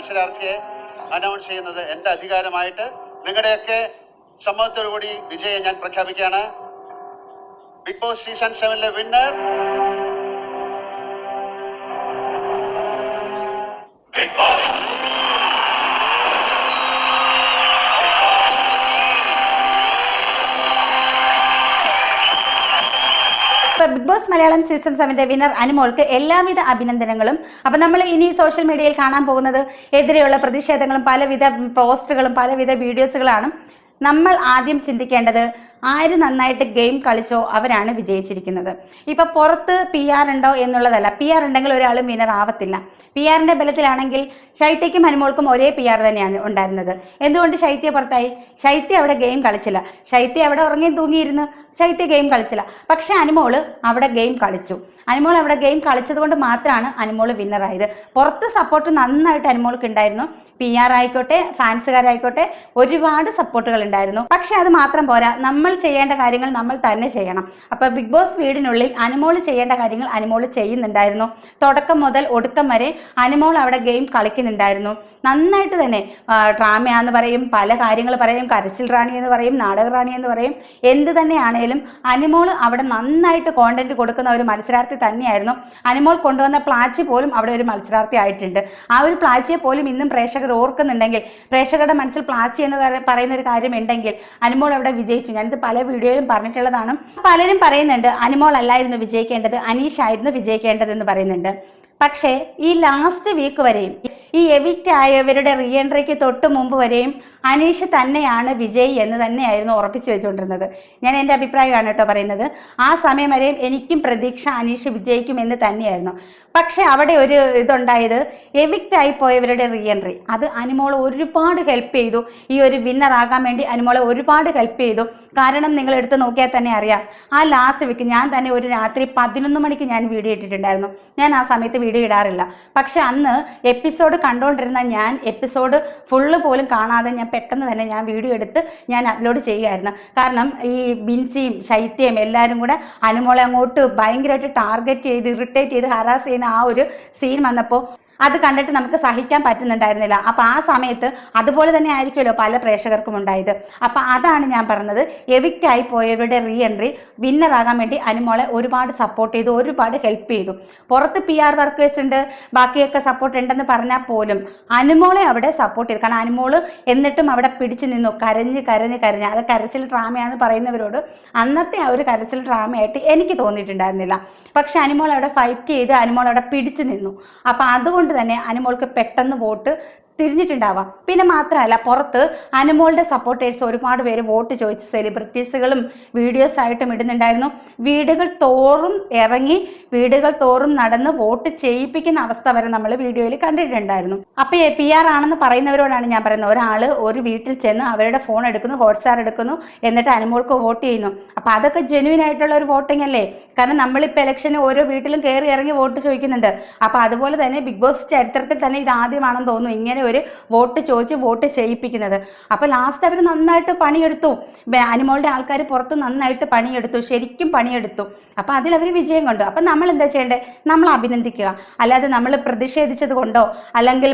മത്സരാർത്ഥിയെ announce ചെയ്യുന്നത് എന്റെ അധികാരമായിട്ട്. നിങ്ങളുടെയൊക്കെ സമ്മതത്തോടുകൂടി വിജയം ഞാൻ പ്രഖ്യാപിക്കുകയാണ്. ബിഗ് ബോസ് സീസൺ സെവനിലെ വിന്നർ ബോസ് മലയാളം സീസൺ സെവന്റെ വിന്നർ അനുമോൾക്ക് എല്ലാവിധ അഭിനന്ദനങ്ങളും. അപ്പൊ നമ്മൾ ഇനി സോഷ്യൽ മീഡിയയിൽ കാണാൻ പോകുന്നത് എതിരെയുള്ള പ്രതിഷേധങ്ങളും പലവിധ പോസ്റ്റുകളും പലവിധ വീഡിയോസുകളാണ് നമ്മൾ ആദ്യം ചിന്തിക്കേണ്ടത് ആര് നന്നായിട്ട് ഗെയിം കളിച്ചോ അവരാണ് വിജയിച്ചിരിക്കുന്നത്. ഇപ്പൊ പുറത്ത് പി ആർ ഉണ്ടോ എന്നുള്ളതല്ല പി ആർ ഉണ്ടെങ്കിൽ ഒരാൾ വിനർ ആവത്തില്ല. പി ആറിന്റെ ബലത്തിലാണെങ്കിൽ ശൈത്യക്കും അനുമോൾക്കും ഒരേ പി ആർ തന്നെയാണ് ഉണ്ടായിരുന്നത്. എന്തുകൊണ്ട് ശൈത്യ പുറത്തായി? ശൈത്യ അവിടെ ഗെയിം കളിച്ചില്ല. ശൈത്യ അവിടെ ഉറങ്ങി തൂങ്ങിയിരുന്നു ശൈത്യ ഗെയിം കളിച്ചില്ല. പക്ഷെ അനുമോൾ അവിടെ ഗെയിം കളിച്ചു. അനുമോൾ അവിടെ ഗെയിം കളിച്ചത് കൊണ്ട് മാത്രമാണ് അനുമോൾ വിന്നറായത് പുറത്ത് സപ്പോർട്ട് നന്നായിട്ട് അനുമോൾക്ക് ഉണ്ടായിരുന്നു പി ആർ ആയിക്കോട്ടെ ഫാൻസുകാരായിക്കോട്ടെ ഒരുപാട് സപ്പോർട്ടുകൾ ഉണ്ടായിരുന്നു പക്ഷെ അത് മാത്രം പോരാ നമ്മൾ ചെയ്യേണ്ട കാര്യങ്ങൾ നമ്മൾ തന്നെ ചെയ്യണം. അപ്പൊ ബിഗ് ബോസ് വീടിനുള്ളിൽ അനുമോൾ ചെയ്യേണ്ട കാര്യങ്ങൾ അനുമോൾ ചെയ്യുന്നുണ്ടായിരുന്നു. തുടക്കം മുതൽ ഒടുക്കം വരെ അനുമോൾ അവിടെ ഗെയിം കളിക്കുന്നുണ്ടായിരുന്നു. നന്നായിട്ട് തന്നെ ഡ്രാമയാന്ന് പറയും പല കാര്യങ്ങൾ പറയും കരച്ചിൽ റാണി എന്ന് പറയും നാടക റാണി എന്ന് പറയും എന്ത് തന്നെയാണേലും അനുമോൾ അവിടെ നന്നായിട്ട് കോണ്ടന്റ് കൊടുക്കുന്ന ഒരു മത്സരാർത്ഥി തന്നെയായിരുന്നു. അനുമോൾ കൊണ്ടുവന്ന പ്ലാച്ചി പോലും അവിടെ ഒരു മത്സരാർത്ഥി ആയിട്ടുണ്ട്. ആ ഒരു പ്ലാച്ചിയെ പോലും ഇന്നും പ്രേക്ഷകർ ഓർക്കുന്നുണ്ടെങ്കിൽ പ്രേക്ഷകരുടെ മനസ്സിൽ പ്ലാച്ചി എന്ന് പറയുന്ന ഒരു കാര്യം ഉണ്ടെങ്കിൽ അനുമോൾ അവിടെ വിജയിച്ചു. ഞാനിത് പല വീഡിയോയിലും പറഞ്ഞിട്ടുള്ളതാണ്. പലരും പറയുന്നുണ്ട് അനുമോൾ അല്ലായിരുന്നു വിജയിക്കേണ്ടത് അനീഷ് ആയിരുന്നു വിജയിക്കേണ്ടതെന്ന് പറയുന്നുണ്ട്. പക്ഷേ ഈ ലാസ്റ്റ് വീക്ക് വരെയും ഈ എവിക്റ്റ് ആയവരുടെ റീ എൻട്രിക്ക് തൊട്ട് മുമ്പ് വരെയും അനീഷ് തന്നെയാണ് വിജയ് എന്ന് തന്നെയായിരുന്നു ഉറപ്പിച്ചു വെച്ചുകൊണ്ടിരുന്നത്. ഞാൻ എന്റെ അഭിപ്രായമാണ് കേട്ടോ പറയുന്നത്. ആ സമയം വരെയും എനിക്കും പ്രതീക്ഷ അനീഷ് വിജയിക്കും എന്ന് തന്നെയായിരുന്നു. പക്ഷേ അവിടെ ഒരു ഇതുണ്ടായത് എവിക്റ്റ് ആയി പോയവരുടെ റീ എൻട്രി അത് അനുമോളെ ഒരുപാട് ഹെൽപ്പ് ചെയ്തു. ഈ ഒരു വിന്നർ ആകാൻ വേണ്ടി അനുമോളെ ഒരുപാട് ഹെൽപ്പ് ചെയ്തു. കാരണം നിങ്ങൾ എടുത്ത് നോക്കിയാൽ തന്നെ അറിയാം. ആ ലാസ്റ്റ് വീക്ക് ഞാൻ തന്നെ ഒരു രാത്രി പതിനൊന്ന് മണിക്ക് ഞാൻ വീഡിയോ ഇട്ടിട്ടുണ്ടായിരുന്നു. ഞാൻ ആ സമയത്ത് വീഡിയോ ഇടാറില്ല. പക്ഷെ അന്ന് എപ്പിസോഡ് കണ്ടുകൊണ്ടിരുന്ന ഞാൻ എപ്പിസോഡ് ഫുള്ള് പോലും കാണാതെ ഞാൻ പെട്ടെന്ന് തന്നെ ഞാൻ വീഡിയോ എടുത്ത് ഞാൻ അപ്ലോഡ് ചെയ്യുമായിരുന്നു കാരണം ഈ ബിൻസിയും ശൈത്യയും എല്ലാവരും കൂടെ അനുമോളെ അങ്ങോട്ട് ഭയങ്കരമായിട്ട് ടാർഗറ്റ് ചെയ്ത് ഇറിറ്റേറ്റ് ചെയ്ത് ഹറാസ് ചെയ്യുന്ന ആ ഒരു സീൻ വന്നപ്പോൾ അത് കണ്ടിട്ട് നമുക്ക് സഹിക്കാൻ പറ്റുന്നുണ്ടായിരുന്നില്ല. അപ്പോൾ ആ സമയത്ത് അതുപോലെ തന്നെ ആയിരിക്കുമല്ലോ പല പ്രേക്ഷകർക്കും ഉണ്ടായത്. അപ്പോൾ അതാണ് ഞാൻ പറഞ്ഞത്. എവിക്റ്റ് ആയി പോയവരുടെ റീ എൻട്രി വിന്നർ ആകാൻ വേണ്ടി അനുമോളെ ഒരുപാട് സപ്പോർട്ട് ചെയ്തു ഒരുപാട് ഹെൽപ്പ് ചെയ്തു. പുറത്ത് പി ആർ വർക്കേഴ്സ് ഉണ്ട്. ബാക്കിയൊക്കെ സപ്പോർട്ട് ഉണ്ടെന്ന് പറഞ്ഞാൽ പോലും അനുമോളെ അവിടെ സപ്പോർട്ട് ചെയ്തു. കാരണം അനുമോൾ എന്നിട്ടും അവിടെ പിടിച്ചു നിന്നു. കരഞ്ഞ് കരഞ്ഞ് കരഞ്ഞ്. അത് കരച്ചിൽ ഡ്രാമയാണെന്ന് പറയുന്നവരോട് അന്നത്തെ ആ ഒരു കരച്ചിൽ ഡ്രാമയായിട്ട് എനിക്ക് തോന്നിയിട്ടുണ്ടായിരുന്നില്ല. പക്ഷെ അനുമോൾ അവിടെ ഫൈറ്റ് ചെയ്ത് അനുമോൾ അവിടെ പിടിച്ചു നിന്നു. അപ്പം അതുകൊണ്ട് തന്നെ അനുമോൾക്ക് പെട്ടെന്ന് വോട്ട് തിരിഞ്ഞിട്ടുണ്ടാവാം. പിന്നെ മാത്രമല്ല പുറത്ത് അനുമോളുടെ സപ്പോർട്ടേഴ്സ് ഒരുപാട് പേര് വോട്ട് ചോദിച്ച് സെലിബ്രിറ്റീസുകളും വീഡിയോസ് ആയിട്ടും ഇടുന്നുണ്ടായിരുന്നു. വീടുകൾ തോറും ഇറങ്ങി വീടുകൾ തോറും നടന്ന് വോട്ട് ചെയ്യിപ്പിക്കുന്ന അവസ്ഥ വരെ നമ്മൾ വീഡിയോയിൽ കണ്ടിട്ടുണ്ടായിരുന്നു. അപ്പൊ പി ആർ ആണെന്ന് പറയുന്നവരോടാണ് ഞാൻ പറയുന്നത്. ഒരാൾ ഒരു വീട്ടിൽ ചെന്ന് അവരുടെ ഫോൺ എടുക്കുന്നു ഹോട്ട്സ്റ്റാർ എടുക്കുന്നു എന്നിട്ട് അനുമോൾക്ക് വോട്ട് ചെയ്യുന്നു. അപ്പൊ അതൊക്കെ ജെനുവിൻ ആയിട്ടുള്ള ഒരു വോട്ടിംഗ് അല്ലേ? കാരണം നമ്മളിപ്പോൾ ഇലക്ഷന് ഓരോ വീട്ടിലും കയറി ഇറങ്ങി വോട്ട് ചോദിക്കുന്നുണ്ട്. അപ്പൊ അതുപോലെ തന്നെ ബിഗ് ബോസ് ചരിത്രത്തിൽ തന്നെ ഇത് ആദ്യമാണെന്ന് തോന്നുന്നു. ഇങ്ങനെ ഒരു വോട്ട് ചോദിച്ച് വോട്ട് ചെയ്യിപ്പിക്കുന്നത്. അപ്പോൾ ലാസ്റ്റ് അവർ നന്നായിട്ട് പണിയെടുത്തു. അനിമോളുടെ ആൾക്കാർ പുറത്ത് നന്നായിട്ട് പണിയെടുത്തു. ശരിക്കും പണിയെടുത്തു. അപ്പോൾ അതിൽ അവർ വിജയം കണ്ടു. അപ്പോൾ നമ്മൾ എന്താ ചെയ്യേണ്ടത് നമ്മൾ അഭിനന്ദിക്കുക. അല്ലാതെ നമ്മൾ പ്രതിഷേധിച്ചത് കൊണ്ടോ അല്ലെങ്കിൽ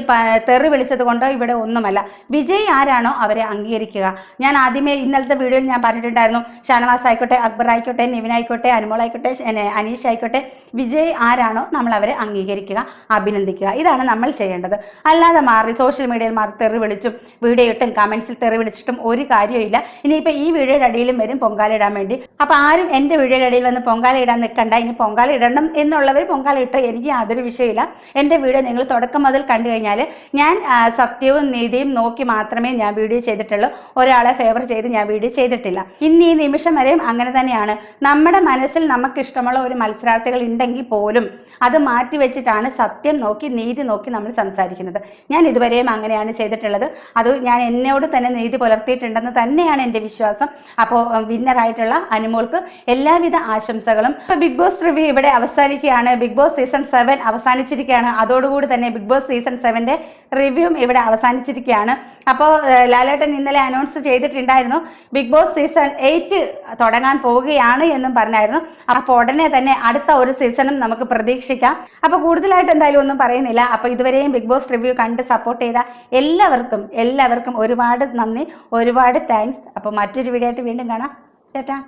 തെറി വിളിച്ചത് കൊണ്ടോ ഇവിടെ ഒന്നുമല്ല. വിജയ് ആരാണോ അവരെ അംഗീകരിക്കുക. ഞാൻ ആദ്യമേ ഇന്നലത്തെ വീഡിയോയിൽ ഞാൻ പറഞ്ഞിട്ടുണ്ടായിരുന്നു. ഷാനവാസ് ആയിക്കോട്ടെ അക്ബർ ആയിക്കോട്ടെ നിവിൻ ആയിക്കോട്ടെ അനുമോളായിക്കോട്ടെ അനീഷ് ആയിക്കോട്ടെ വിജയ് ആരാണോ നമ്മൾ അവരെ അംഗീകരിക്കുക അഭിനന്ദിക്കുക. ഇതാണ് നമ്മൾ ചെയ്യേണ്ടത്. അല്ലാതെ മാറി. സോഷ്യൽ മീഡിയയിൽ മാറി തെറി വിളിച്ചും വീഡിയോ ഇട്ടും കമൻസിൽ തെറി വിളിച്ചിട്ടും ഒരു കാര്യമില്ല ഇനിയിപ്പോൾ ഈ വീഡിയോയുടെ അടിയിലും വരും പൊങ്കാല ഇടാൻ വേണ്ടി. അപ്പോൾ ആരും എന്റെ വീഡിയോയുടെ അടിയിൽ വന്ന് പൊങ്കാല ഇടാൻ നിൽക്കണ്ട. ഇനി പൊങ്കാല ഇടണം എന്നുള്ളവർ പൊങ്കാല ഇട്ട് എനിക്ക് യാതൊരു വിഷയമില്ല എന്റെ വീഡിയോ നിങ്ങൾ തുടക്കം മുതൽ കണ്ടു കഴിഞ്ഞാൽ ഞാൻ സത്യവും നീതിയും നോക്കി മാത്രമേ ഞാൻ വീഡിയോ ചെയ്തിട്ടുള്ളൂ. ഒരാളെ ഫേവർ ചെയ്ത് ഞാൻ വീഡിയോ ചെയ്തിട്ടില്ല. ഇന്ന് ഈ നിമിഷം വരെയും അങ്ങനെ തന്നെയാണ്. നമ്മുടെ മനസ്സിൽ നമുക്ക് ഇഷ്ടമുള്ള ഒരു മത്സരാർത്ഥികൾ ഉണ്ടെങ്കിൽ പോലും അത് മാറ്റി വെച്ചിട്ടാണ് സത്യം നോക്കി നീതി നോക്കി നമ്മൾ സംസാരിക്കുന്നത്. ഞാൻ ഇതുവരെയും അങ്ങനെയാണ് ചെയ്തിട്ടുള്ളത്. അത് ഞാൻ എന്നോട് തന്നെ നീതി പുലർത്തിയിട്ടുണ്ടെന്ന് തന്നെയാണ് എന്റെ വിശ്വാസം. അപ്പോൾ വിന്നറായിട്ടുള്ള അനുമോൾക്ക് എല്ലാവിധ ആശംസകളും. അപ്പോൾ ബിഗ് ബോസ് റിവ്യൂ ഇവിടെ അവസാനിക്കുകയാണ്. ബിഗ് ബോസ് സീസൺ സെവൻ അവസാനിച്ചിരിക്കുകയാണ്. അതോടുകൂടി തന്നെ ബിഗ് ബോസ് സീസൺ സെവന്റെ റിവ്യൂവും ഇവിടെ അവസാനിച്ചിരിക്കുകയാണ്. അപ്പോൾ ലാലേട്ടൻ ഇന്നലെ അനൗൺസ് ചെയ്തിട്ടുണ്ടായിരുന്നു ബിഗ് ബോസ് സീസൺ എയ്റ്റ് തുടങ്ങാൻ പോവുകയാണ് എന്നും പറഞ്ഞായിരുന്നു. അപ്പോൾ ഉടനെ തന്നെ അടുത്ത ഒരു സീസണും നമുക്ക് പ്രതീക്ഷിക്കാം. അപ്പോൾ കൂടുതലായിട്ട് എന്തായാലും ഒന്നും പറയുന്നില്ല. അപ്പോൾ ഇതുവരെയും ബിഗ് ബോസ് റിവ്യൂ കണ്ട് സപ്പോർട്ട് ചെയ്ത എല്ലാവർക്കും എല്ലാവർക്കും ഒരുപാട് നന്ദി ഒരുപാട് താങ്ക്സ് അപ്പോൾ മറ്റൊരു വീഡിയോ ആയിട്ട് വീണ്ടും കാണാം. ചേട്ടാ